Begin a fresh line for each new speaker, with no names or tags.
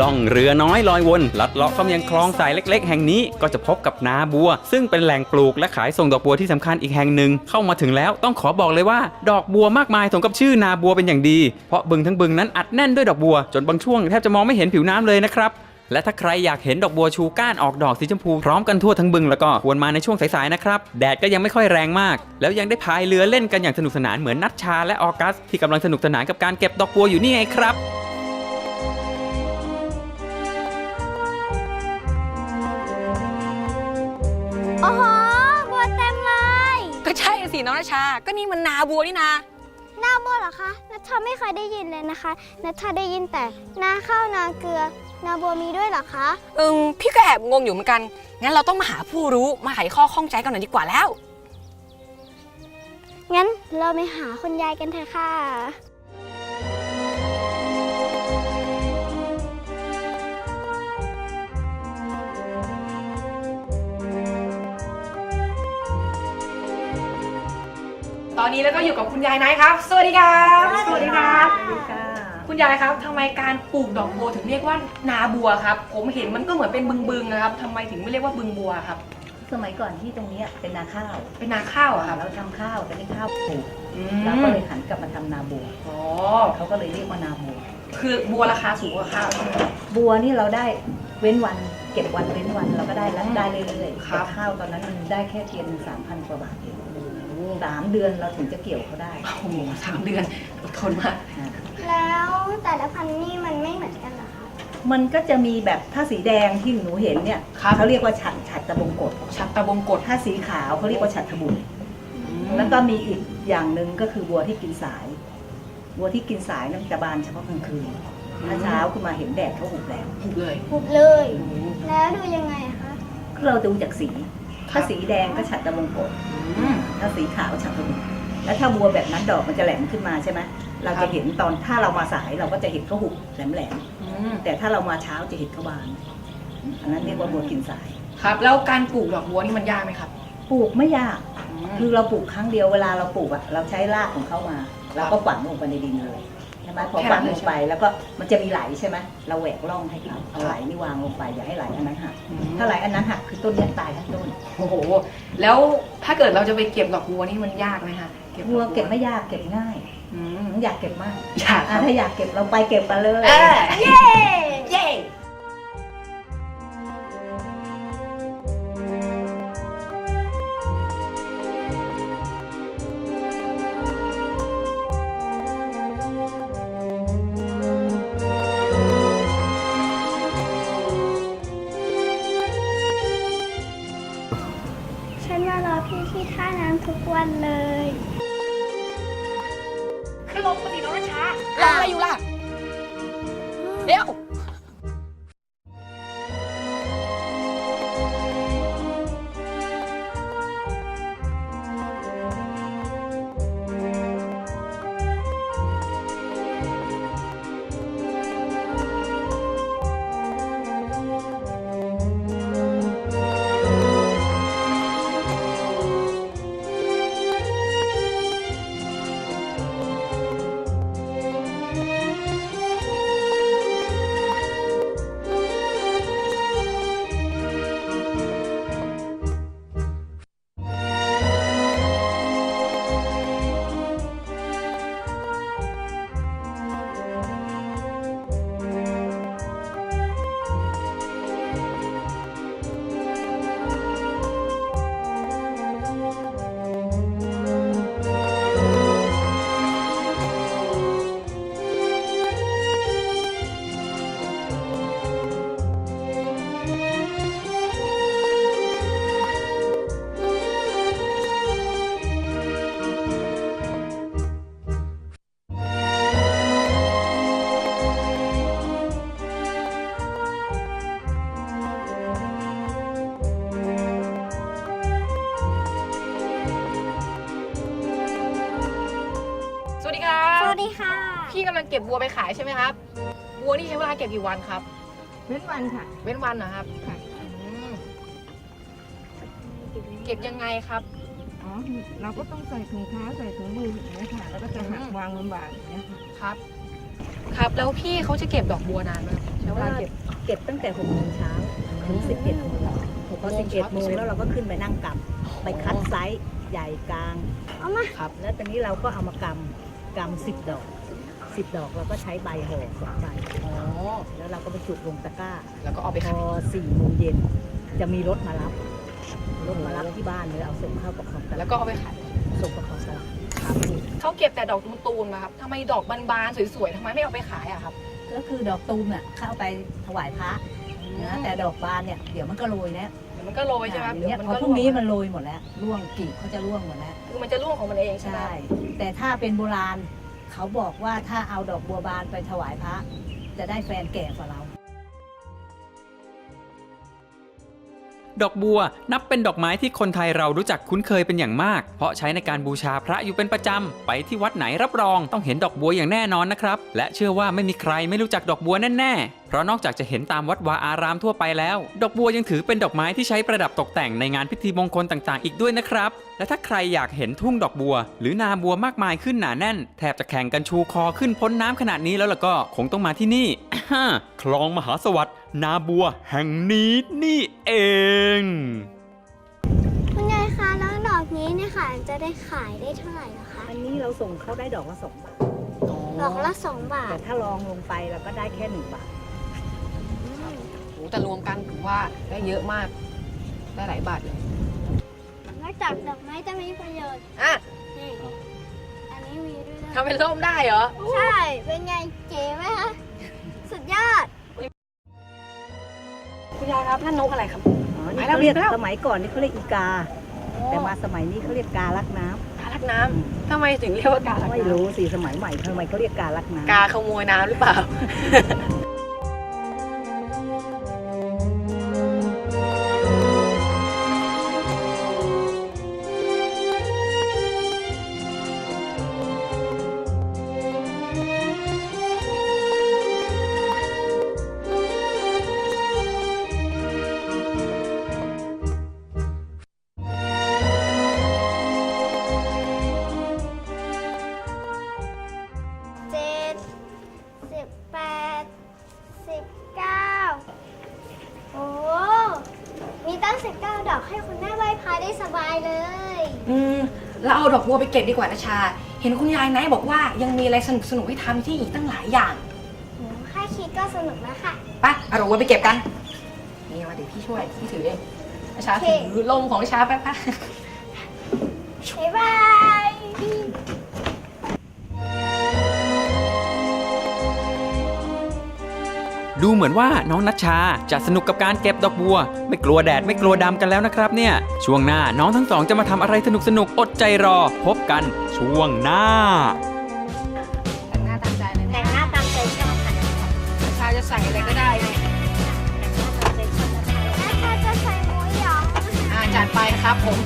ล่องเรือน้อยลอยวนลัดเลาะเข้ามายังคลองสายเล็ก ๆ แห่งนี้ก็จะพบกับนาบัว ซึ่งเป็นแหล่งปลูกและขายส่งดอกบัวที่สำคัญอีกแห่งหนึ่งเข้ามาถึงแล้วต้องขอบอกเลยว่า ดอกบัวมากมายสมกับชื่อนาบัวเป็นอย่างดี เพราะบึงทั้งบึงนั้นอัดแน่นด้วยดอกบัว จนบางช่วงแทบจะมองไม่เห็นผิวน้ำเลยนะครับและถ้าใครอยากเห็นดอกบัวชูก้านออกดอกสีชมพูพร้อมกันทั่วทั้งบึงแล้วก็ควรมาในช่วงสายๆนะครับ แดดก็ยังไม่ค่อยแรงมาก แล้วยังได้พายเรือเล่นกันอย่างสนุกสนานเหมือนนัชชาและออกัส ที่กำลังสนุกสนานกับการเก็บดอกบัวอยู่นี่ไงครับ
สิน้องนาชา ก็นี่มันนาบัวนี่นา
หน้าบัวเหรอคะนัทชาไม่เคยได้ยินเลยนะคะนัทชาได้ยินแต่นาข้าวนาเกลือ นาบัวมีด้วยเหรอคะ
เอิงพี่ก็แอบงงอยู่เหมือนกัน งั้นเราต้องมาหาผู้รู้มาไขข้อข้องใจกันหน่อยดีกว่าแล้ว
งั้นเราไปหาคุณยายกันเถอะค่ะ
อนนี้แล้วก็อยู่กับคุณยายไนท์ครับ สวัสดีครับ
สวัสดีครับ
คุณยายครับทำไมการปลูกดอกบัวถึงเรียกว่านาบัวครับ ผมเห็นมันก็เหมือนเป็นบึงๆนะครับทำไมถึงไม่เรียกว่าบึงบัวครับ
สมัยก่อนที่ตรงเนี้ยเป็นนาข้าว
เป็นนาข้าวอะครับ
เราทำข้าวแต่นี่ข้าวปลูก
อื
เราก็
ม
เลยหันกลับมาทำนาบัว
อ๋อ
เขาก็เลยเรียกว่านาบัว
คือบัวราคาสูงกว่าข้าวใช่ไหมครับ
บัวนี่เราได้เว้นวันเก็บวันเว้นวันเราก็ได้แล้วได้เรื่อยๆ
ครับ
แต่ข้าวตอนนั้นมันได้แค่เทียนสามพันกว่าบาทเอง สามเดือนเราถึงจะเกี่ยวเขาได้
โอ้โหสามเดือนอดทนมาก
นะ
แล้วแต่ละพันธุ์นี่มันไม่เหมือนกันเหรอคะ
มันก็จะมีแบบถ้าสีแดงที่หนูเห็นเนี่ย
ครับ
เขาเรียกว่าฉัดฉัดตะบงกฎ
ชักตะบงกฎ
ถ้าสีขาวเขาเรียกว่าฉัดทบุญแล้วก็มีอีกอย่างหนึ่งก็คือบัวที่กินสายบัวที่กินสายนั่นจะบานเฉพาะกลางคืนถ้าเช้าขึ้นมาเห็นแดดเขาหุบแล้ว
ถูกเลย
หุบเลย แล้วดูยังไงอะคะ
เราดูจากสี ถ้าสีแดงก็ฉัดตะบงกฎ
อืม
ถ้าสีขาวฉัดตะบุญแล้วถ้าบัวแบบนั้นดอกมันจะแหลมขึ้นมาใช่ไหมเรา
ครั
จะ
บ
เห็นตอนถ้าเรามาสายเราก็จะเห็นเขาหุบแหลมแหลม
อืม
ๆแต่ถ้าเรามาเช้าจะเห็นเขาบานอันนั้นเรียกว่าบัวกินสาย
ครับ แล้วการปลูกดอกบัวนี่มันยากไหมครับ
ปลูกไม่ยาก
อืม
คือเราปลูกครั้งเดียวเวลาเราปลูกอะเราใช้รากของเขามาเราก็ฝังลงไปในดินเลย ใช่ไหมพอ
แค่
ฝั
นั้
ง
นเล
ล
ย
ง
ใช่ไหม
ไปแล้วก็มันจะมีไหลใช่ไหมเราแหวกร่องให้เขาเอาไหลนี่วางลงไปอย่าให้ไหลอันนั้นหัก
อืม
ถ้าไหลอันนั้นหักคือต้นเนี้ยตายทั้งต้น
โอ้โห แล้วถ้าเกิดเราจะไปเก็บดอกบัวนี่มันยากไหมคะดอก
บัวเก็บไม่ยากเก็บง่าย
อืม
หนูอยากเก็บมาก
ยากค
อะ
รับ
ถ้าอยากเก็บเราไปเก็บกันเลย
เออ
เย้
เย้
กันเลย วัสดีค่ะ
พี่กำลังเก็บบัวไปขายใช่ไหมครับ บัวนี่ใช้เวลาเก็บกี่วันครับ
เว้นวันค่ะ
เว้นวันนะครับ
ค่ะ
อืมเก็บยังไงครับ
อ๋อ เราก็ต้องใส่ถุงเท้าใส่ถุงมืออย่างนี้ยค่ะ แล้วก็จะหักวางบนบ่าอย่างนี้ยค่ะ
ครับ ครับ แล้วพี่เขาจะเก็บดอกบัวนานไหมครับใช้เวลาเก็บ
เก็บตั้งแต่หกโมงเช้าถึงสิบเอ็ดโมงพอสิบเอ็ดโมงแล้วเราก็ขึ้นไปนั่งกำไปคัดไซส์ใหญ่กลาง
เอามา
ครับ แล้วตอนนี้เราก็เอามากำ กำสิบดอกสิบดอกเราก็ใช้ใบห่อสองใบ
อ๋อ
แล้วเราก็ไปจุดลงตะกร้า
แล้วก็เอาไป
พ
ขาย
อสี่โมงเย็นจะมีรถมารับรถมารับที่บ้านเลยเอาส่งเข้าประคองต
แล้
ลาวด
ก็เอาไปขาย
ส่งประคองตลาด
ครับเขาเก็บแต่ดอกตูมๆมาครับทำไมดอกบานๆสวยๆทำไมไม่เอาไปขายอะครับ
ก็คือดอกตูมอะเข้าไปถวายพระนะแต่ดอกบานเนี่ยเดี๋ยวมันก็โรยนะ
เดี๋ยว มันก็โรยใช่ไหมครับ
เดี๋ยว
มัน
พอ
ก็
พรุ่งนี้มันโรยหมดแล้วร่วงกีบเขาจะร่วงหมดแล้ว
คือมันจะร่วงของมันเองใช่ไหม
ใช่ แต่ถ้าเป็นโบราณเขาบอกว่าถ้าเอาดอกบัวบานไปถวายพระ จะได้แฟนแก่กว่าเรา
ดอกบัวนับเป็นดอกไม้ที่คนไทยเรารู้จักคุ้นเคยเป็นอย่างมาก เพราะใช้ในการบูชาพระอยู่เป็นประจำ ไปที่วัดไหนรับรอง ต้องเห็นดอกบัวอย่างแน่นอนนะครับ และเชื่อว่าไม่มีใครไม่รู้จักดอกบัวแน่ๆเพ ราะนอกจากจะเห็นตามวัดวาอารามทั่วไปแล้ว ดอกบัวยังถือเป็นดอกไม้ที่ใช้ประดับตกแต่งในงานพิธีมงคลต่างๆ อีกด้วยนะครับ และถ้าใครอยากเห็นทุ่งดอกบัว หรือนาบัวมากมายขึ้นหนาแน่น แทบจะแข่งกันชูคอขึ้นพ้นน้ำขนาดนี้แล้วล่ะก็คงต้องมาที่นี่คลองมหาสวัสดิ์นาบัวแห่งนี้นี่เอง
คุณยายคะแล้วดอกนี้เนี่ยค่ะจะได้ขายได้เท่าไหร่เหรอคะ
อันนี้เราส่งเขาได้ดอกละสองบาท
ดอกละสองบา
แต่
ท
ถ้าลองลงไปเราก็ได้แค่หนึ่งบาท
โอ้ แต่รวมกันถือว่าได้เยอะมากได้หลายบาทเลย
นอกจากดอกไม้จะมีประโยชน์
อะ
นี่อันนี้มีด้วยนะ
ทำเป็นร่มได้เหรอ
ใช่ เป็นไงเก๋ไหมคะ สุดยอด
คุณยายครับนั่นนกอะไรครับ
อ๋อ
ไป
นี่
แล้ว
เขาเรียก
ไปแล้ว
สมัยก่อนนี่เขาเรียกอีกา แต่มาสมัยนี้เขาเรียกกาลักน้ำ
กาลักน้ำทำไมถึงเรียกว่ากาลัก
ไม่
น้ำ
รู้สิสมัยใหม่ทำไมเขาเรียกกาลักน้ำ
กาขโมยน้ำหรือเปล่า
ดสิบเก้าโอ้มีตั้งสิบเก้าดอกให้คุณแม่ไหว้พระได้สบายเลย
อืมเราเอาดอกบัวไปเก็บดีกว่านะชา เห็นคุณยายไนท์บอกว่ายังมีอะไรสนุกสนุกๆให้ทำที่อีกตั้งหลายอย่าง
โอ้แค่คิดก็สนุกแล้วค่ะ
ไปเอาดอกบัวไปเก็บกัน นี่มาเดี๋ยวพี่ช่วย พี่ถือเองนะชา
โอเค
ถือลมของนะชาแป๊บๆ
บ๊ายบาย
ดูเหมือนว่าน้องนัชชาจะสนุกกับการเก็บดอกบัว ไม่กลัวแดดไม่กลัวดำกันแล้วนะครับเนี่ย ช่วงหน้าน้องทั้งสองจะมาทำอะไรสนุกสนุกๆอดใจรอ พบกันช่วงหน้า
แต่งหน้าตามใจเลย
แต่
นะ
งหน้าตามใจชอบค่ะ
นะชาจะใส่อะไรก็ได้เลย
แล้วถ้าจะใส่หมูหยอง
อ่าจัดไปครับผม